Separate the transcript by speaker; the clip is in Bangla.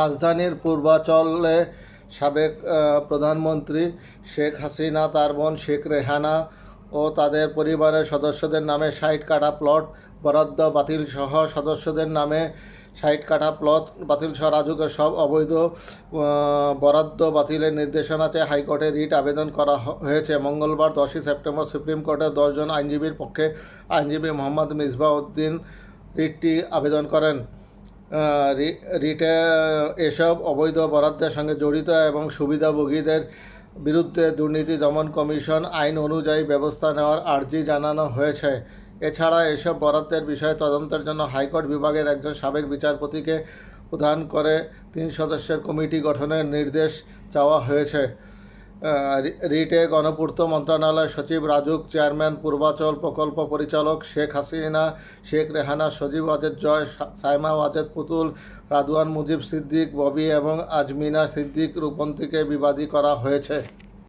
Speaker 1: রাজধানীর পূর্বাচলে সাবেক প্রধানমন্ত্রী শেখ হাসিনা তার বোন শেখ রেহানা ও তাদের পরিবারের সদস্যদের নামে ষাট কাটা প্লট বরাদ্দ বাতিল সহ সদস্যদের নামে ষাট কাটা প্লট বাতিল সহ রাজুকে সব অবৈধ বরাদ্দ বাতিলের নির্দেশনা চেয়ে হাইকোর্টে রিট আবেদন করা হয়েছে মঙ্গলবার দশই সেপ্টেম্বর সুপ্রিম কোর্টে দশজন আইনজীবীর পক্ষে আইনজীবী মোহাম্মদ মিসবাউদ্দিন রিটটি আবেদন করেন রিটে এসব অবৈধ বরাদ্দের সঙ্গে জড়িত এবং সুবিধাভোগীদের বিরুদ্ধে দুর্নীতি দমন কমিশন আইন অনুযায়ী ব্যবস্থা নেওয়ার আর্জি জানানো হয়েছে এছাড়া এসব বরাদ্দের বিষয়ে তদন্তের জন্য হাইকোর্ট বিভাগের একজন সাবেক বিচারপতিকে প্রধান করে তিন সদস্যের কমিটি গঠনের নির্দেশ চাওয়া হয়েছে রিটেক গণপূর্ত মন্ত্রণালয় সচিব রাজুক চেয়ারম্যান পূর্বাচল প্রকল্প পরিচালক শেখ হাসিনা শেখ রেহানা সজীব ওয়াজেদ জয় সাইমা ওয়াজেদ পুতুল রাদুয়ান মুজিব সিদ্দিক ববি এবং আজমিনা সিদ্দিক রূপন্তীকে বিবাদী করা হয়েছে